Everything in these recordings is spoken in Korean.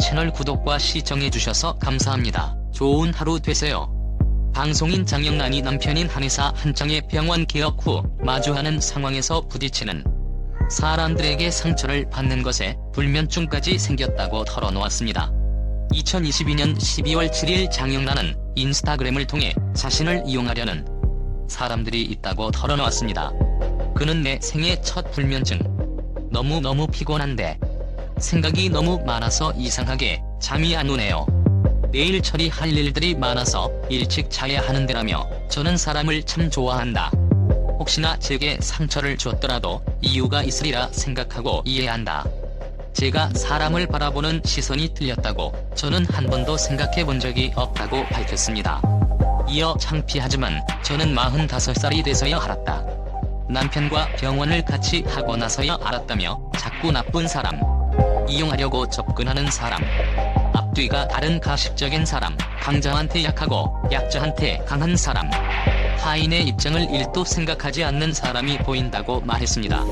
채널 구독과 시청해주셔서 감사합니다. 좋은 하루 되세요. 방송인 장영란이 남편인 한의사 한창의 병원 개업 후 마주하는 상황에서 부딪히는 사람들에게 상처를 받는 것에 불면증까지 생겼다고 털어놓았습니다. 2022년 12월 7일 장영란은 인스타그램을 통해 자신을 이용하려는 사람들이 있다고 털어놓았습니다. 그는 내 생애 첫 불면증. 너무너무 피곤한데 생각이 너무 많아서 이상하게 잠이 안 오네요. 내일 처리할 일들이 많아서 일찍 자야 하는데라며 저는 사람을 참 좋아한다. 혹시나 제게 상처를 줬더라도 이유가 있으리라 생각하고 이해한다. 제가 사람을 바라보는 시선이 틀렸다고 저는 한 번도 생각해 본 적이 없다고 밝혔습니다. 이어 창피하지만 저는 45살이 돼서야 알았다. 남편과 병원을 같이 하고 나서야 알았다며 자꾸 나쁜 사람, 이용하려고 접근하는 사람, 앞뒤가 다른 가식적인 사람, 강자한테 약하고 약자한테 강한 사람, 타인의 입장을 일도 생각하지 않는 사람이 보인다고 말했습니다.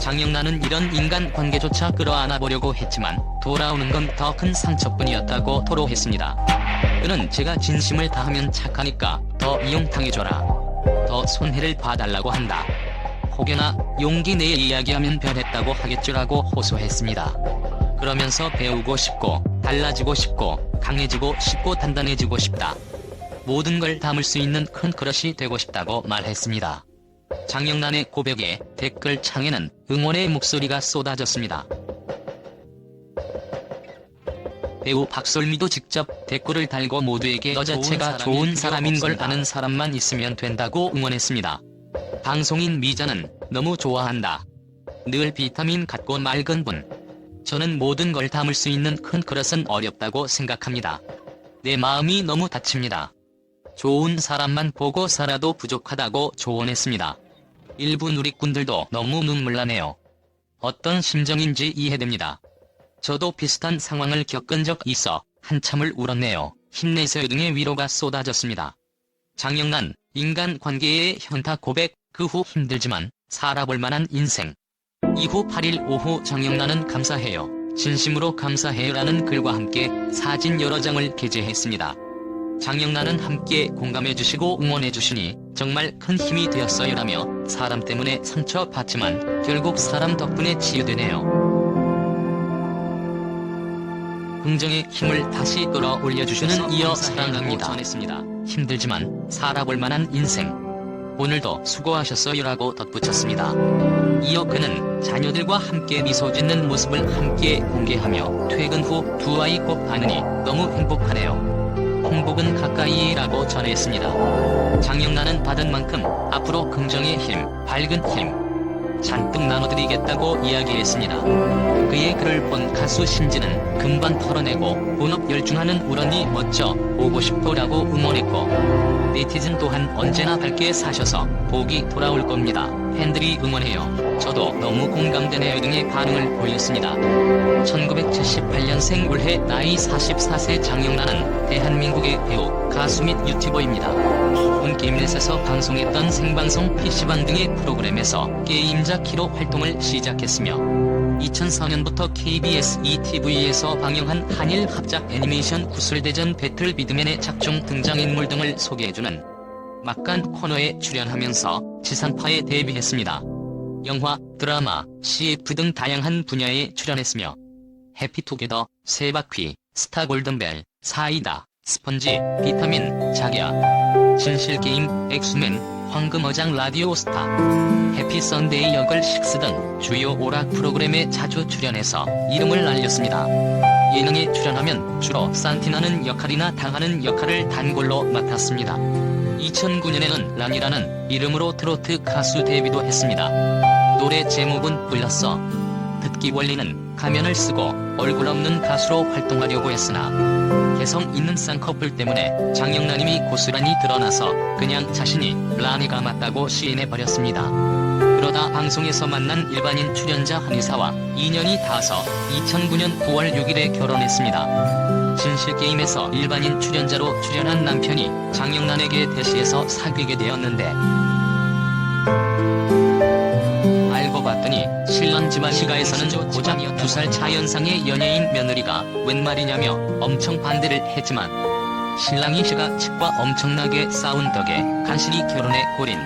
장영란은 이런 인간 관계조차 끌어안아 보려고 했지만 돌아오는 건 더 큰 상처뿐이었다고 토로했습니다. 그는 제가 진심을 다하면 착하니까 더 이용당해줘라. 더 손해를 봐달라고 한다. 혹여나 용기 내에 이야기하면 변했다고 하겠죠라고 호소했습니다. 그러면서 배우고 싶고 달라지고 싶고 강해지고 싶고 단단해지고 싶다. 모든 걸 담을 수 있는 큰 그릇이 되고 싶다고 말했습니다. 장영란의 고백에 댓글 창에는 응원의 목소리가 쏟아졌습니다. 배우 박솔미도 직접 댓글을 달고 모두에게 너 자체가 좋은 사람인 걸 아는 사람만 있으면 된다고 응원했습니다. 방송인 미자는 너무 좋아한다. 늘 비타민 같고 맑은 분. 저는 모든 걸 담을 수 있는 큰 그릇은 어렵다고 생각합니다. 내 마음이 너무 다칩니다. 좋은 사람만 보고 살아도 부족하다고 조언했습니다. 일부 누리꾼들도 너무 눈물 나네요. 어떤 심정인지 이해됩니다. 저도 비슷한 상황을 겪은 적 있어 한참을 울었네요. 힘내세요 등의 위로가 쏟아졌습니다. 장영란, 인간 관계의 현타 고백, 그 후 힘들지만 살아볼 만한 인생. 이후 8일 오후 장영란은 감사해요. 진심으로 감사해요라는 글과 함께 사진 여러 장을 게재했습니다. 장영란은 함께 공감해주시고 응원해주시니 정말 큰 힘이 되었어요라며 사람 때문에 상처받지만 결국 사람 덕분에 치유되네요. 긍정의 힘을 다시 끌어올려주시는 이어 사랑합니다. 전했습니다. 힘들지만 살아볼 만한 인생. 오늘도 수고하셨어요라고 덧붙였습니다. 이어 그는 자녀들과 함께 미소 짓는 모습을 함께 공개하며 퇴근 후 두 아이 꼭 안으니 너무 행복하네요. 행복은 가까이라고 전했습니다. 장영란은 받은 만큼 앞으로 긍정의 힘, 밝은 힘 잔뜩 나눠드리겠다고 이야기했습니다. 그의 글을 본 가수 신지는 금방 털어내고 본업 열중하는 우런이 멋져 보고 싶어라고 응원했고 네티즌 또한 언제나 밝게 사셔서 복이 돌아올 겁니다. 팬들이 응원해요. 저도 너무 공감되네요 등의 반응을 보였습니다. 1978년생 올해 나이 44세 장영란은 대한민국의 배우, 가수 및 유튜버입니다. 온게임넷에서 방송했던 생방송 PC방 등의 프로그램에서 게임자 키로 활동을 시작했으며 2004년부터 KBS ETV에서 방영한 한일 합작 애니메이션 구슬대전 배틀 비드맨의 작중 등장인물 등을 소개해 주는 막간 코너에 출연하면서 지상파에 데뷔했습니다. 영화, 드라마, CF 등 다양한 분야에 출연했으며 해피투게더, 세바퀴, 스타 골든벨, 사이다, 스펀지, 비타민, 자기야, 진실게임, 엑스맨, 황금어장 라디오스타, 해피 선데이 역을 식스 등 주요 오락 프로그램에 자주 출연해서 이름을 알렸습니다. 예능에 출연하면 주로 산티나는 역할이나 당하는 역할을 단골로 맡았습니다. 2009년에는 란이라는 이름으로 트로트 가수 데뷔도 했습니다. 노래 제목은 불렀어. 듣기 원리는 가면을 쓰고 얼굴 없는 가수로 활동하려고 했으나 개성 있는 쌍커플 때문에 장영란님이 고스란히 드러나서 그냥 자신이 란이가 맞다고 시인해버렸습니다. 그러다 방송에서 만난 일반인 출연자 한의사와 인연이 닿아서 2009년 9월 6일에 결혼했습니다. 진실게임에서 일반인 출연자로 출연한 남편이 장영란에게 대시해서 사귀게 되었는데 알고 봤더니 신랑 집안 시가에서는 고작 두살 차연상의 연예인 며느리가 웬 말이냐며 엄청 반대를 했지만 신랑이 시가 측과 엄청나게 싸운 덕에 간신히 결혼에 골인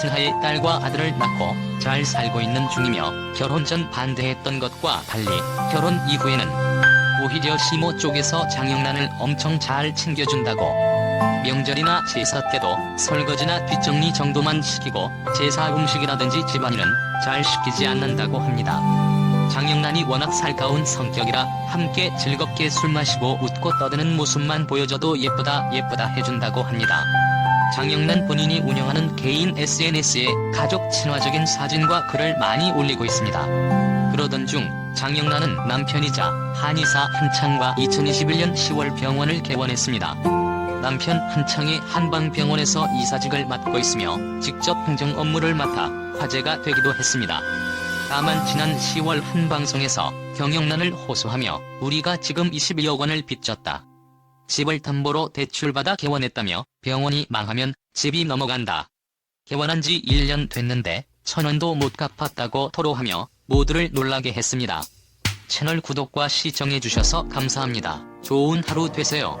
슬하의 딸과 아들을 낳고 잘 살고 있는 중이며 결혼 전 반대했던 것과 달리 결혼 이후에는 오히려 시모 쪽에서 장영란을 엄청 잘 챙겨준다고 명절이나 제사 때도 설거지나 뒷정리 정도만 시키고 제사 음식이라든지 집안일은 잘 시키지 않는다고 합니다. 장영란이 워낙 살가운 성격이라 함께 즐겁게 술 마시고 웃고 떠드는 모습만 보여줘도 예쁘다 예쁘다 해준다고 합니다. 장영란 본인이 운영하는 개인 SNS에 가족 친화적인 사진과 글을 많이 올리고 있습니다. 그러던 중 장영란은 남편이자 한의사 한창과 2021년 10월 병원을 개원했습니다. 남편 한창이 한방병원에서 이사직을 맡고 있으며 직접 행정 업무를 맡아 화제가 되기도 했습니다. 다만 지난 10월 한 방송에서 경영난을 호소하며 우리가 지금 22억 원을 빚졌다. 집을 담보로 대출받아 개원했다며 병원이 망하면 집이 넘어간다. 개원한 지 1년 됐는데 천 원도 못 갚았다고 토로하며 모두를 놀라게 했습니다. 채널 구독과 시청해주셔서 감사합니다. 좋은 하루 되세요.